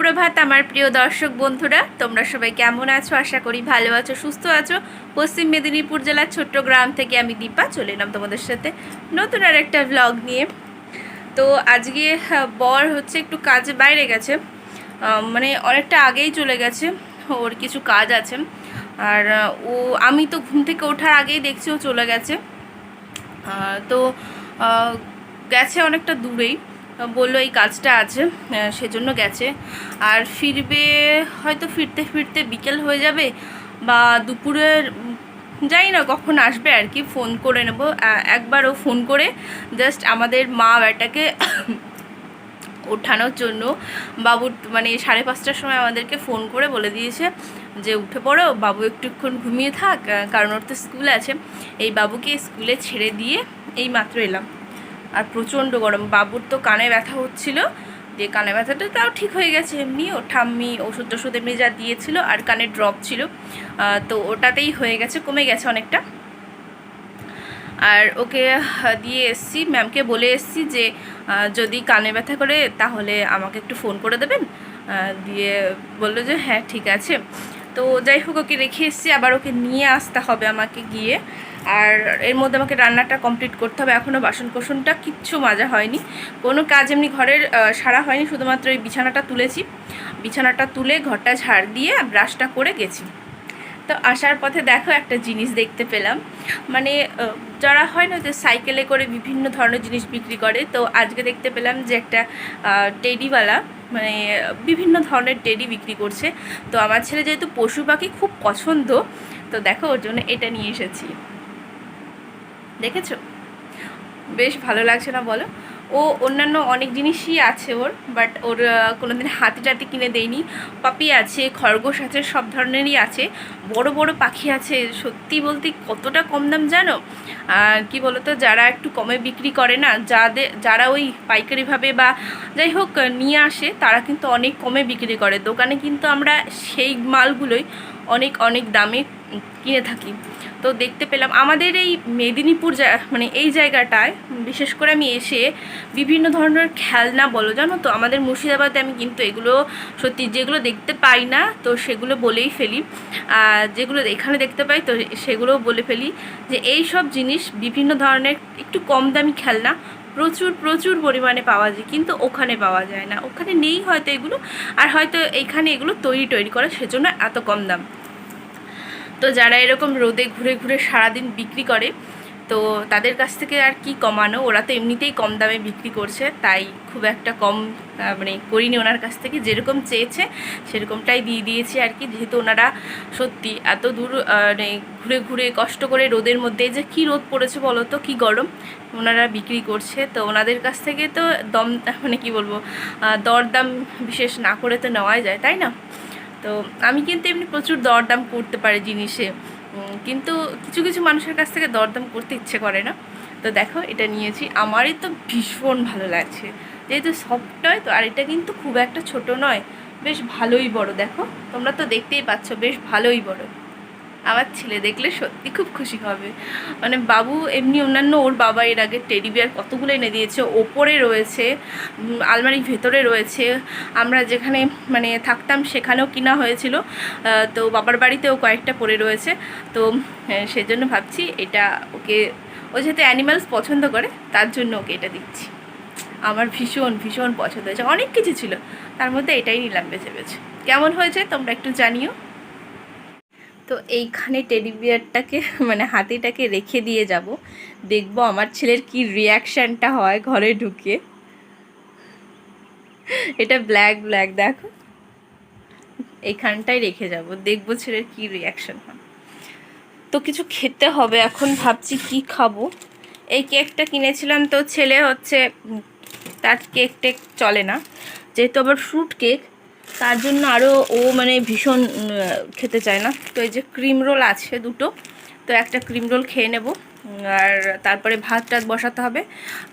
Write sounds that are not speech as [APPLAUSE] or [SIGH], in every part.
সুপ্রভাত আমার প্রিয় দর্শক বন্ধুরা, তোমরা সবাই কেমন আছো? আশা করি ভালো আছো, সুস্থ আছো। পশ্চিম মেদিনীপুর জেলার ছোট্ট গ্রাম থেকে আমি দীপা চলে এলাম তোমাদের সাথে নতুন আর একটা ব্লগ নিয়ে। তো আজকে বর হচ্ছে একটু কাজে বাইরে গেছে মানে অনেকটা আগেই চলে গেছে, ওর কিছু কাজ আছে। আর ও, আমি তো ঘুম থেকে ওঠার আগেই দেখছি ও চলে গেছে। তো গেছে অনেকটা দূরেই। বলল এই কাজটা আছে সেজন্য গেছে। আর ফিরবে, হয়তো ফিরতে ফিরতে বিকেল হয়ে যাবে বা দুপুরের জানি না কখন আসবে আর কি, ফোন করে নেব। একবারও ফোন করে জাস্ট আমাদের মা বেটাকে ওঠানোর জন্য বাবুর মানে সাড়ে পাঁচটার সময় আমাদেরকে ফোন করে বলে দিয়েছে যে, উঠে পড়ো, বাবু একটুক্ষণ ঘুমিয়ে থাক কারণ ওর তো স্কুল আছে। এই বাবুকে স্কুলে ছেড়ে দিয়ে এই মাত্র এলাম। প্রচণ্ড গরম। বাবুর তো কানে ব্যথা হচ্ছিল। দিয়ে কানে ব্যথাটা তাও ঠিক হয়ে গেছে এমনি। ও ঠাম্মি ওষুধ টষুধ এমনি যা দিয়েছিল আর কানে ড্রপ ছিল। তো ওটাতেই হয়ে গেছে, কমে গেছে অনেকটা। আর ওকে দিয়ে এসছি। ম্যামকে বলে এসছি যে যদি কানে ব্যথা করে তাহলে আমাকে একটু ফোন করে দেবেন। দিয়ে বলল যে হ্যাঁ ঠিক আছে। তো যাই হোক, ওকে রেখে এসছি। আবার ওকে নিয়ে আসতে হবে আমাকে গিয়ে। আর এর মধ্যে আমাকে রান্নাটা কমপ্লিট করতে হবে। এখনও বাসন কোসনটা কিচ্ছু মাজা হয়নি। কোনো কাজ এমনি ঘরের সারা হয়নি, শুধুমাত্র এই বিছানাটা তুলেছি। বিছানাটা তুলে ঘরটা ঝাড় দিয়ে ব্রাশটা করে গেছি। তো আসার পথে দেখো একটা জিনিস দেখতে পেলাম। মানে যারা হয় না যে সাইকেলে করে বিভিন্ন ধরনের জিনিস বিক্রি করে, তো আজকে দেখতে পেলাম যে একটা টেডিওয়ালা মানে বিভিন্ন ধরনের টেডি বিক্রি করছে। তো আমার ছেলে যেহেতু পশু পাখি খুব পছন্দ, তো দেখো ওর জন্য এটা নিয়ে এসেছি। দেখেছ? বেশ ভালো লাগছে না বলো? ও অন্যান্য অনেক জিনিসই আছে ওর বাট ওর আহ, কোনোদিন হাতি টাতি কিনে দেয়নি পাপি আছে খরগোশ আছে সব ধরনেরই আছে। বড় বড় পাখি আছে সত্যি বলতে কতটা কম দাম জানো? আর কি বলতো যারা একটু কমে বিক্রি করে না যাদের যারা ওই পাইকারিভাবে বা যাই হোক নিয়ে আসে তারা কিন্তু অনেক কমে বিক্রি করে। দোকানে কিন্তু আমরা সেই মালগুলোই অনেক অনেক দামে কিনে থাকি। তো দেখতে পেলাম আমাদের এই মেদিনীপুর মানে এই জায়গাটায়, বিশেষ করে আমি এসে বিভিন্ন ধরনের খেলনা বলো, জানো তো? আমাদের মুর্শিদাবাদে আমি কিন্তু এগুলো সত্যি যেগুলো দেখতে পাই না, তো সেগুলো বলেই ফেলি। আর যেগুলো এখানে দেখতে পাই, তো সেগুলোও বলে ফেলি যে এই সব জিনিস বিভিন্ন ধরনের একটু কম দামি খেলনা প্রচুর প্রচুর পরিমাণে পাওয়া যায়, কিন্তু ওখানে পাওয়া যায় না। ওখানে নেই হয়তো এগুলো, আর হয়তো এইখানে এগুলো তৈরি তৈরি করে সেজন্য এত কম দাম। তো যারা এরকম রোদে ঘুরে ঘুরে সারাদিন বিক্রি করে, তো তাদের কাছ থেকে আর কি কমানো? ওরা তো এমনিতেই কম দামে বিক্রি করছে, তাই খুব একটা কম মানে করিনি ওনার কাছ থেকে। যেরকম চেয়েছে, সেরকমটাই দিয়ে দিয়েছি আর কি, যেহেতু ওনারা সত্যি এত দূর মানে ঘুরে ঘুরে কষ্ট করে রোদের মধ্যে যে কী রোদ পড়েছে বলো তো, কী গরম ওনারা বিক্রি করছে। তো ওনাদের কাছ থেকে তো দম মানে কি বলব দরদাম বিশেষ না করে তো নেওয়াই যায়, তাই না? তো আমি কিন্তু এমনি প্রচুর দরদাম করতে পারি জিনিসে। কিন্তু কিছু কিছু মানুষের কাছ থেকে দরদাম করতে ইচ্ছে করে না। তো দেখো, এটা নিয়েছি। আমারই তো ভীষণ ভালো লাগছে। যেহেতু সফট নয়, তো আর এটা কিন্তু খুব একটা ছোট নয়। বেশ ভালোই বড়, দেখো। তোমরা তো দেখতেই পাচ্ছ, বেশ ভালোই বড়। আমার ছেলে দেখলে সত্যি খুব খুশি হবে। মানে বাবু এমনি অন্যান্য ওর বাবা এর আগে টেডি বিয়ার কতগুলো এনে দিয়েছে ওপরে রয়েছে আলমারির ভেতরে রয়েছে। আমরা যেখানে মানে থাকতাম সেখানেও কিনা হয়েছিল। তো বাবার বাড়িতেও কয়েকটা পড়ে রয়েছে। তো আহ, সেজন্য ভাবছি এটা ওকে ও যেহেতু অ্যানিমালস পছন্দ করে তার জন্য ওকে এটা দিচ্ছি। আমার ভীষণ ভীষণ পছন্দ হয়েছে। অনেক কিছু ছিল তার মধ্যে এটাই নিলাম বেছে বেছে। কেমন হয়েছে তোমরা একটু জানিও। তো এইখানে টেডি বিয়ারটাকে মানে হাতিটাকে রেখে দিয়ে যাব। দেখব আমার ছেলের কি রিয়াকশানটা হয় ঘরে ঢুকে। এটা ব্ল্যাক ব্ল্যাক দেখো। এইখানটাই রেখে যাব, দেখব ছেলের কি রিয়াকশান হয়। তো কিছু খেতে হবে এখন, ভাবছি কি খাব। এই কেকটা কিনেছিলাম তো ছেলে হচ্ছে তার কেক টেক চলে না। যেহেতু আবার ফ্রুট কেক তার জন্য আরও ও মানে ভীষণ খেতে চায় না। তো এই যে ক্রিম রোল আছে দুটো, তো একটা ক্রিম রোল খেয়ে নেব। আর তারপরে ভাত টাত বসাতে হবে।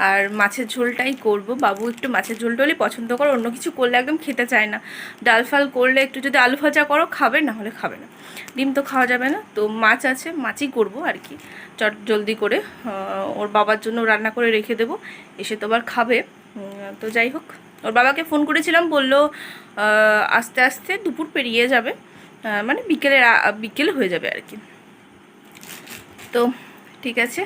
আর মাছের ঝোলটাই করব। বাবু একটু মাছের ঝোল টোলই পছন্দ করে, অন্য কিছু করলে একদম খেতে চায় না। ডাল ফাল করলে একটু যদি আলু ভাজা করো, খাবে, না হলে খাবে না। ডিম তো খাওয়া যাবে না। তো মাছ আছে, মাছই করব আর কি। চট জলদি করে ওর বাবার জন্য রান্না করে রেখে দেবো। এসে তো আবার খাবে। তো যাই হোক, ওর বাবাকে ফোন করেছিলাম, বলল আস্তে আস্তে দুপুর পেরিয়ে যাবে মানে বিকেলের বিকেল হয়ে যাবে আর কি। তো ঠিক আছে।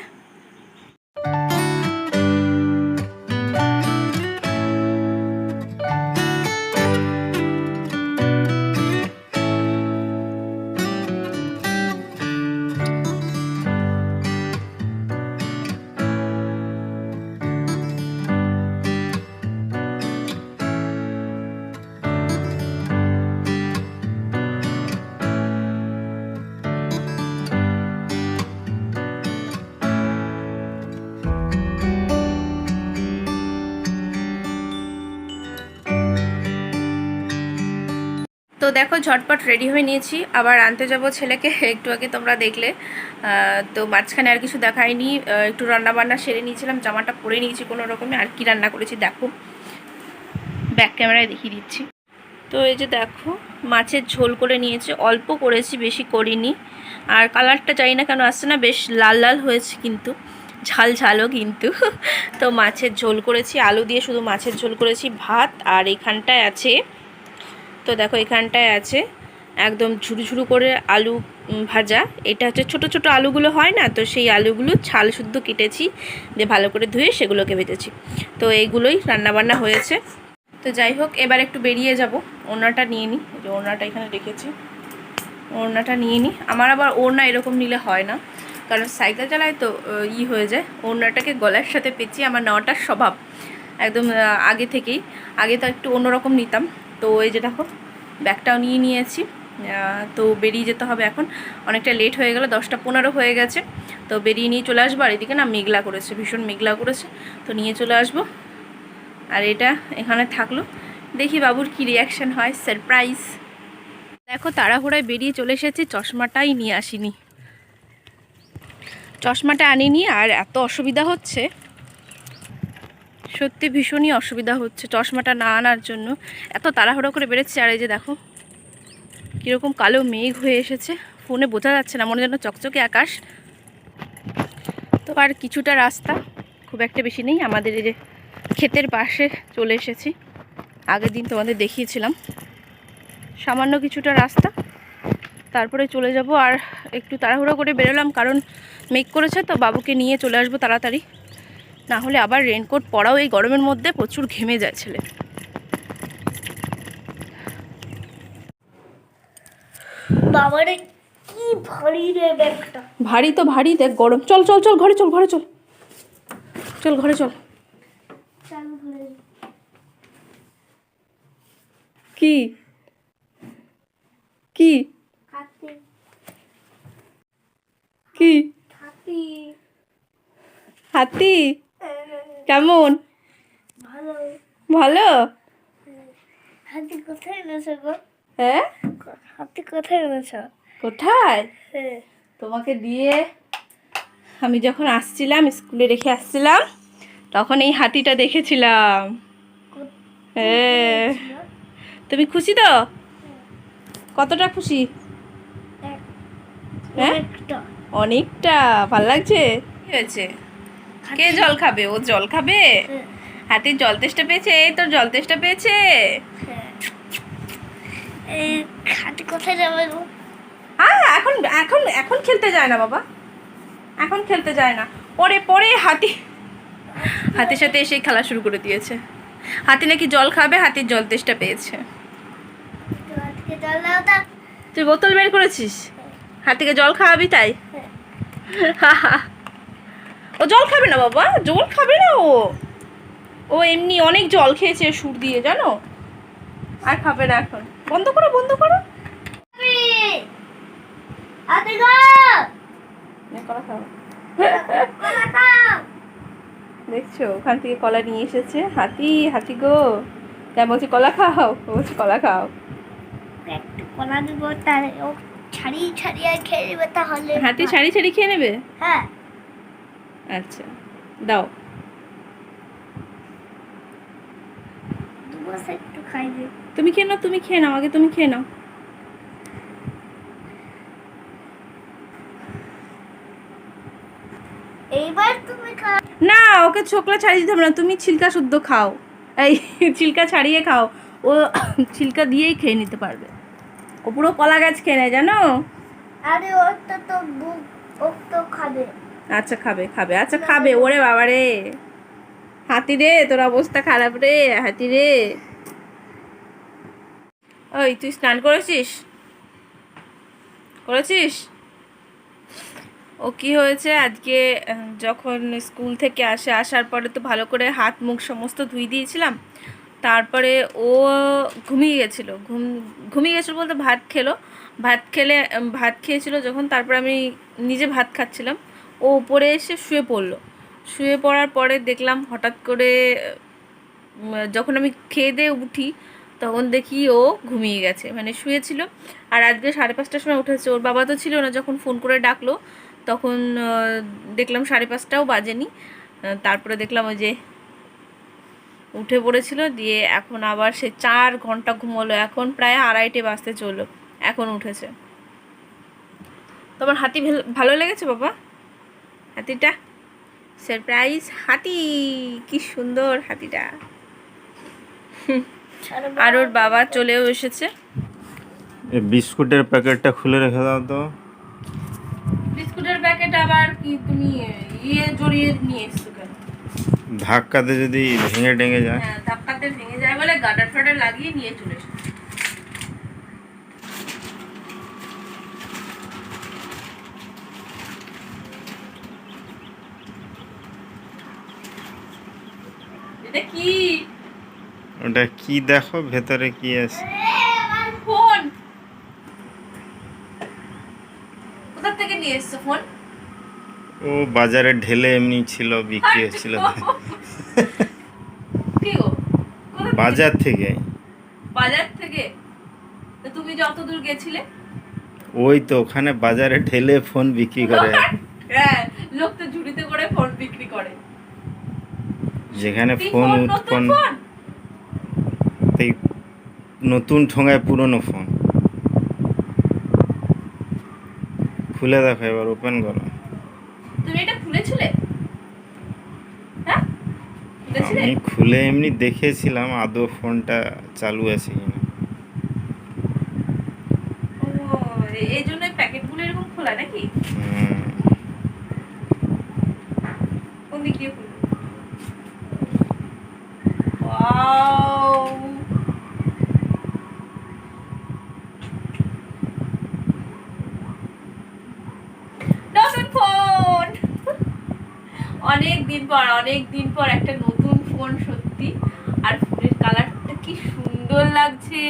দেখো, ঝটপট রেডি হয়ে নিয়েছি। আবার আনতে যাব ছেলেকে, একটু আগে তোমরা দেখলে। তো মাঝখানে আর কিছু দেখায়নি একটু রান্না বান্না সেরে নিয়েছিলাম, জামাটা পরে নিয়েছি কোনো রকমে। আর কি রান্না করেছি দেখো। ব্যাক ক্যামেরায় দেখিয়ে দিচ্ছি। তো এই যে দেখো, মাছের ঝোল করে নিয়েছে। অল্প করেছি, বেশি করিনি। আর কালারটা চাই না কেন আসছে না, বেশ লাল লাল হয়েছে কিন্তু। ঝাল ঝালও কিন্তু। তো মাছের ঝোল করেছি, আলু দিয়ে শুধু মাছের ঝোল করেছি, ভাত। আর এখানটায় আছে তো দেখো এখানটায় আছে একদম ঝুরু ঝুরু করে আলু ভাজা। এটা হচ্ছে ছোট ছোট আলুগুলো হয় না, তো সেই আলুগুলো ছাল শুদ্ধ কেটেছি, দিয়ে ভালো করে ধুয়ে সেগুলোকে ভেজেছি। তো এইগুলোই রান্নাবান্না হয়েছে। তো যাই হোক, এবার একটু বেরিয়ে যাব। ওড়নাটা নিয়ে নিই যে ওড়নাটা এখানে রেখেছি। ওড়নাটা নিয়ে নিই আমার আবার ওড়না এরকম নিলে হয় না, কারণ সাইকেল চালায় তো ই হয়ে যায়। ওড়নাটাকে গলার সাথে পেঁচিয়ে আমার নেওয়াটার স্বভাব। একদম আগে থেকেই। আগে তো একটু অন্যরকম নিতাম। তো এই যে দেখো, ব্যাগটাও নিয়ে নিয়েছি। তো বেরিয়ে যেতে হবে এখন। অনেকটা লেট হয়ে গেল, দশটা পনেরো হয়ে গেছে। তো বেরিয়ে নিয়ে চলে আসব। আর এদিকে না মেঘলা করেছে, ভীষণ মেঘলা করেছে। তো নিয়ে চলে আসব। আর এটা এখানে থাকল। দেখি বাবুর কি রিয়াকশান হয় সারপ্রাইজ দেখো, তাড়াহুড়ায় বেরিয়ে চলে এসেছি, চশমাটাই নিয়ে আসিনি। চশমাটা আনিনি, আর এত অসুবিধা হচ্ছে। সত্যি ভীষণই অসুবিধা হচ্ছে, চশমাটা না আনার জন্য। এত তাড়াহুড়ো করে বেরোচ্ছে, আর এই যে দেখো, কীরকম কালো মেঘ হয়ে এসেছে। ফোনে বোঝা যাচ্ছে না, মনে যেন চকচকে আকাশ। তো আর কিছুটা রাস্তা, খুব একটা বেশি নেই। আমাদের এই যে ক্ষেতের পাশে চলে এসেছি। আগের দিন তোমাদের দেখিয়েছিলাম। সামান্য কিছুটা রাস্তা। তারপরে চলে যাব, আর একটু তাড়াহুড়ো করে বেরোলাম, কারণ মেঘ করেছে তো বাবুকে নিয়ে চলে আসব তাড়াতাড়ি। না হলে আবার রেনকোট পরাও এই গরমের মধ্যে প্রচুর ঘেমে যায় ছেলে। বাবারে কি ভারী রে ব্যাগটা। ভারী তো ভারী দেখ গরম। চল চল চল ঘরে চল ঘরে চল। চল ঘরে চল। কি? কি? কি? হাতি হাতি? কেমন? ভালো। ভালো? হাতি কোথায় এনেছো গো? হ্যাঁ? হাতি কোথায় এনেছো? কোথায়? হ্যাঁ। তোমাকে দিয়ে আমি যখন আসছিলাম স্কুলে রেখে আসছিলাম তখন এই হাতিটা দেখেছিলাম। হ্যাঁ। তুমি খুশি তো? কতটা খুশি? হ্যাঁ? অনেকটা। ভালো লাগছে? কি হয়েছে? কে জল খাবে? ও জল খাবে? হ্যাঁ, হাতির জল তেষ্টা পেয়েছে? এই তোর জল তেষ্টা পেয়েছে? হ্যাঁ। হাতি কোথায় যাবে হ্যাঁ এখন এখন এখন খেলতে যায় না বাবা। এখন খেলতে যায় না। পরে পরে হাতি। হাতির সাথে এসে খেলা শুরু করে দিয়েছে। হাতি নাকি জল খাবে? হাতির জল তেষ্টা পেয়েছে। তুই বোতল বের করেছিস? হাতিকে জল খাওয়াবি তাই? ও জল খাবে না বাবা? জল খাবে না ও। ও এমনি অনেক জল খেয়েছে সুর দিয়ে জানো? আর খাবে না এখন। বন্ধ করো বন্ধ করো। খাও। দেখছ? ওখান থেকে কলা নিয়ে এসেছে। হাতি হাতি গো। তাই বলছি কলা খাও। বলছে কলা খাও। একটু কলা দিব তাহলে ও ছাড়িয়ে ছাড়িয়ে খেয়ে নেবে তাহলে। হাতি ছাড়ি ছাড়ি খেয়ে নেবে? হ্যাঁ। আচ্ছা দাও। তুমি খেয়ে নাও তুমি খেয়ে নাও আগে তুমি খেয়ে নাও। এইবার তুমি খা না ওকে ছোকলা ছাড়িয়ে দিতে হবে না তুমি ছিলকা শুদ্ধ খাও। এই [LAUGHS] ছিলকা ছাড়িয়ে খাও ও [COUGHS] ছিলকা দিয়েই খেয়ে নিতে পারবে। ও পুরো কলা গাছ খেয়ে নেয় জানো? আরে ওর তো তো বুক ও তো খাবে। আচ্ছা খাবে খাবে। আচ্ছা খাবে। ওরে বাবা রে। হাতি রে, তোর অবস্থা খারাপ রে, হাতি রে। ওই, তুই স্নান করেছিস? করেছিস? ও কি হয়েছে? আজকে যখন স্কুল থেকে আসে, আসার পরে তো ভালো করে হাত, মুখ সমস্ত ধুই দিয়েছিলাম। তারপরে ও ঘুমিয়ে গেছিল। ঘুম, ঘুমিয়ে গেছিল বলতে ভাত খেলো। ভাত খেলে ভাত খেয়েছিল যখন, তারপর আমি নিজে ভাত খাচ্ছিলাম। ও উপরে এসে শুয়ে পড়ল। শুয়ে পড়ার পরে দেখলাম হঠাৎ করে যখন আমি খেয়ে দিয়ে উঠি, তখন দেখি ও ঘুমিয়ে গেছে। মানে শুয়েছিল। আর আজকে সাড়ে পাঁচটার সময় উঠেছে। ওর বাবা তো ছিল না, যখন ফোন করে ডাকলো, তখন দেখলাম সাড়ে পাঁচটাও বাজেনি। তারপরে দেখলাম ওই যে উঠে পড়েছিল। দিয়ে এখন আবার সে চার ঘণ্টা ঘুমোলো। এখন প্রায় আড়াইটে বাজতে চলল। এখন উঠেছে। তোমার হাতি ভেল- লেগেছে বাবা? হাতিটা। সারপ্রাইজ হাতি! কি সুন্দর হাতিটা। আর ওর বাবা চলেও এসেছে। এই বিস্কুটের প্যাকেটটা খুলে রেখে দাও তো। বিস্কুটের প্যাকেট আবার কি তুমি ইয়ে জড়িয়ে নিয়ে এসছো কেন? ধাক্কাতে যদি ভেঙে টেঙে যায়। হ্যাঁ ধাক্কাতে ভেঙে যায় বলে গাডার ফাডার লাগিয়ে নিয়ে চলে এসো এটা কি? ওটা কি দেখো ভেতরে কি আছে? ফোন। কোথা থেকে নিয়ে এসছো ফোন? ও বাজারে ঢেলে এমনি ছিল বিক্রি হচ্ছিল? বাজার থেকে। বাজার থেকে? তো তুমি যত দূর গেছিলে? ওই তো ওখানে বাজারে ঢেলে ফোন বিক্রি করে। হ্যাঁ লোক তো ঝুড়িতে করে ফোন বিক্রি করে যেখানে ফোন উৎপন্ন এই নতুন ঠোঙায় পুরনো ফোন খুলে দেখো এবার ওপেন করো। তুমি এটা খুলেছিলে? হ্যাঁ? আমি খুলে এমনি দেখেছিলাম আদৌ ফোনটা চালু আছে কিনা। ও এই জন্য প্যাকেটগুলো এরকম খোলা নাকি? হুম। কোন দিক দিয়ে খুলবো ওয়াও নতুন ফোন অনেক দিন পর অনেক দিন পর একটা নতুন ফোন সত্যি। আর ফোনের কালারটা কি সুন্দর লাগছে।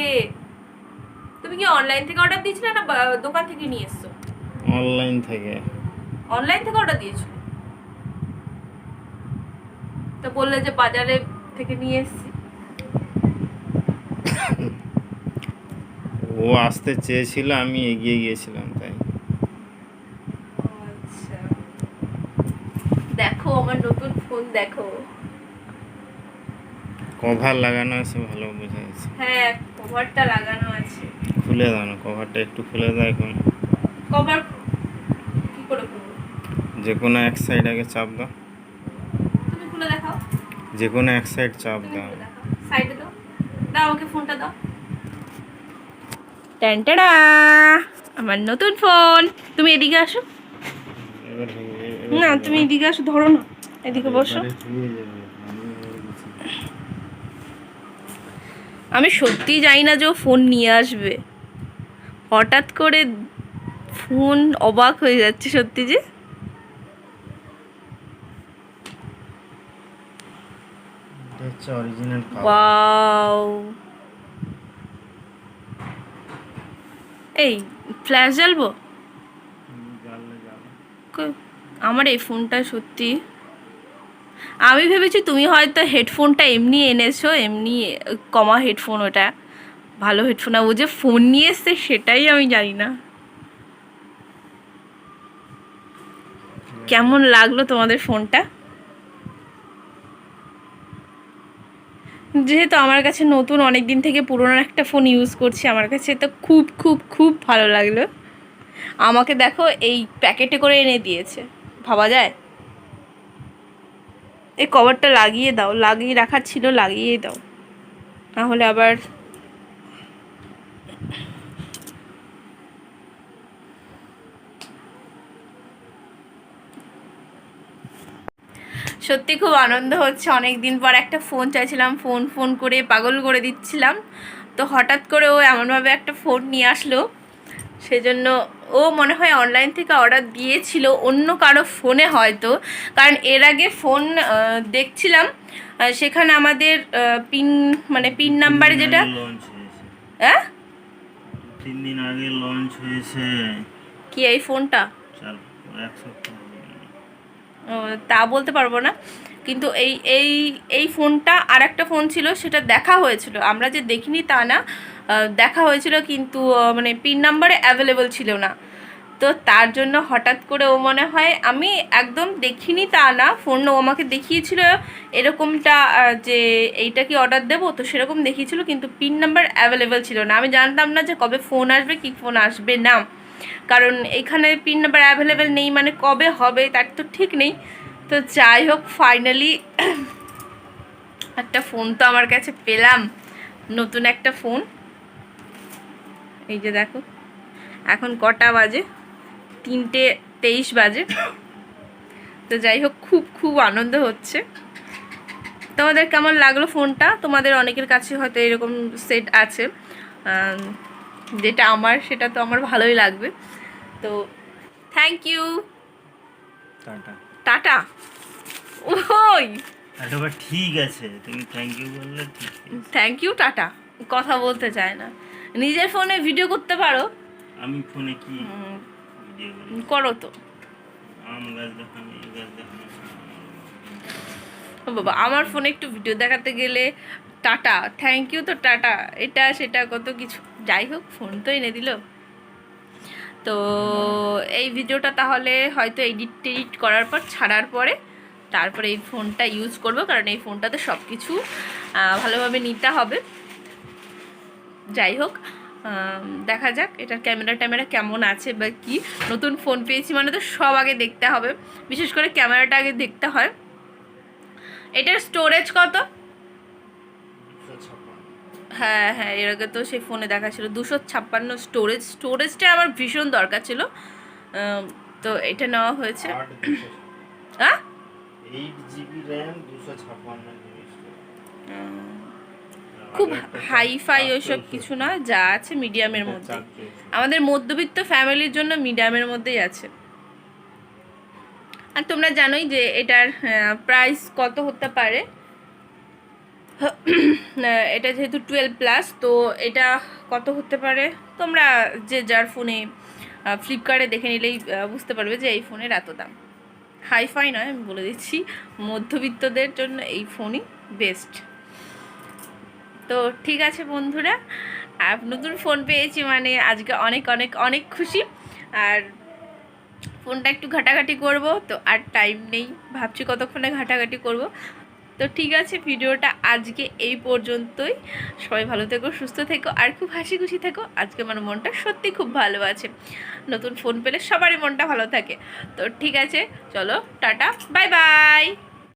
তুমি কি অনলাইন থেকে অর্ডার দিয়েছিলে না দোকান থেকে নিয়ে এসছো? অনলাইন থেকে। অনলাইন থেকে অর্ডার দিয়েছ? তো বললে যে বাজারে থেকে নিয়ে এসেছি। ও আসতে চেয়েছিল আমি এগিয়ে গিয়েছিলাম তাই আচ্ছা দেখো আমার নতুন ফোন দেখো। কভার লাগানো আছে ভালো বোঝা যাচ্ছে। হ্যাঁ কভারটা লাগানো আছে। খুলে দাও না কভারটা একটু খুলে দাও এখন। কভার কি করে খুলবো যে কোনো এক সাইড আগে চাপ দাও। তুমি খুলে দেখাও। যে কোনো এক সাইড চাপ দাও। সাইডে দাও। দাও ওকে ফোনটা দাও। ট্যান্টাডা আমার নতুন ফোন তুমি এদিকে আসো। না তুমি এদিকে আসো ধরো না। এদিকে বসো। আমি সত্যি জানি না যে ফোন নিয়ে আসবে। হঠাৎ করে ফোন অবাক হয়ে যাচ্ছে সত্যি যে। এই ফ্ল্যাশ জ্বালবো? আমার এই ফোনটা সত্যি আমি ভেবেছি তুমি হয়তো হেডফোনটা এমনি এনেছো, এমনি কমা হেডফোন ওটা, ভালো হেডফোন। ও যে ফোন নিয়ে এসছে সেটাই আমি জানি না। কেমন লাগল তোমাদের ফোনটা? যেহেতু আমার কাছে নতুন অনেক দিন থেকে পুরনো একটা ফোন ইউজ করছি, আমার কাছে তো খুব খুব খুব ভালো লাগল। আমাকে দেখো এই প্যাকেটে করে এনে দিয়েছে। ভাবা যায়? এই কভারটা লাগিয়ে দাও, লাগিয়ে রাখার ছিল লাগিয়ে দাও। নাহলে আবার সত্যি খুব আনন্দ হচ্ছে। অনেক দিন পর একটা ফোন চাইছিলাম ফোন ফোন করে পাগল করে দিচ্ছিলাম। তো হঠাৎ করে ও এমনভাবে একটা ফোন নিয়ে আসলো। সেজন্য ও মনে হয় অনলাইন থেকে অর্ডার দিয়েছিল অন্য কারও ফোনে হয়তো। কারণ এর আগে ফোন দেখছিলাম সেখানে আমাদের পিন মানে পিন নাম্বারে যেটা হ্যাঁ? তিন দিন আগে লঞ্চ হয়েছে। কি এই ফোনটা। ও, তা বলতে পারব না। কিন্তু এই এই এই ফোনটা আর একটা ফোন ছিল, সেটা দেখা হয়েছিল। আমরা যে দেখিনি তা না দেখা হয়েছিল কিন্তু মানে পিন নাম্বারে অ্যাভেলেবল ছিল না। তো তার জন্য হঠাৎ করে ও মনে হয়, আমি একদম দেখিনি তা না, ফোন ও আমাকে দেখিয়েছিল এরকমটা যে এইটা কি অর্ডার দেবো? তো সেরকম দেখিয়েছিল, কিন্তু পিন নাম্বার অ্যাভেলেবেল ছিল না। আমি জানতাম না যে কবে ফোন আসবে, কি ফোন আসবে না। কারণ এখানে পিন নাম্বার অ্যাভেলেবেল নেই মানে কবে হবে, তার তো ঠিক নেই। তো যাই হোক ফাইনালি একটা ফোন তো আমার কাছে পেলাম। নতুন একটা ফোন এই যে দেখো, এখন কটা বাজে? তিনটে তেইশ বাজে। তো যাই হোক, খুব খুব আনন্দ হচ্ছে। তোমাদের কেমন লাগল ফোনটা তোমাদের অনেকের কাছে হয়তো এরকম সেট আছে। যেটা আমার, সেটা তো আমার ভালোই লাগবে। তো থ্যাংক ইউ টাটা। টাটা। ওই। ঠিক আছে তুমি থ্যাংক ইউ বললে থ্যাংক ইউ টাটা। কথা বলতে চায় না। নিজের ফোনে ভিডিও করতে পারো। আমি ফোনে কি করো? তো। আম গাছ দেখানো গাছ দেখানো। বাবা আমার ফোনে একটু ভিডিও দেখাতে গেলে টাটা। থ্যাংক ইউ তো টাটা। এটা সেটা কত কিছু। যাই হোক ফোন তো এনে দিল। তো এই ভিডিওটা তাহলে হয়তো এডিট টেডিট করার পর ছাড়ার পরে তারপরে এই ফোনটা ইউজ করব, কারণ এই ফোনটাতে সব কিছু ভালোভাবে নিতে হবে। যাই হোক দেখা যাক এটার ক্যামেরা ট্যামেরা কেমন আছে বা কি। নতুন ফোন পেয়েছি মানে তো সব আগে দেখতে হবে। বিশেষ করে ক্যামেরাটা আগে দেখতে হয়। এটার স্টোরেজ কত? হ্যাঁ হ্যাঁ এর আগে তো সেই ফোনে দেখা ছিল। দুশো ছাপ্পান্ন স্টোরেজ স্টোরেজটা আমার ভীষণ দরকার ছিল। তো এটা নেওয়া হয়েছে। হ্যাঁ খুব হাইফাই ওইসব কিছু না যা আছে মিডিয়ামের মধ্যে আমাদের মধ্যবিত্ত ফ্যামিলির জন্য মিডিয়ামের মধ্যেই আছে। আর তোমরা জানোই যে এটার প্রাইস কত হতে পারে। [COUGHS] এটা যেহেতু টুয়েলভ প্লাস তো এটা কত হতে পারে? তোমরা যে যার ফোনে ফ্লিপকার্টে দেখে নিলেই বুঝতে পারবে যে এই ফোনের এত দাম। হাইফাই নয়, আমি বলে দিচ্ছি, মধ্যবিত্তদের জন্য এই ফোনই বেস্ট তো ঠিক আছে বন্ধুরা আর নতুন ফোন পেয়েছি মানে আজকে অনেক অনেক অনেক খুশি। আর ফোনটা একটু ঘাটাঘাটি করব, তো আর টাইম নেই। ভাবছি কতক্ষণে ঘাটাঘাটি করব। তো ঠিক আছে, ভিডিওটা আজকে এই পর্যন্তই। সবাই ভালো থেকো, সুস্থ থেকো, আর খুব হাসি খুশি থেকো। আজকে আমার মনটা সত্যি খুব ভালো আছে। নতুন ফোন পেলে সবারই মনটা ভালো থাকে। তো ঠিক আছে, চলো, টাটা, বাই বাই।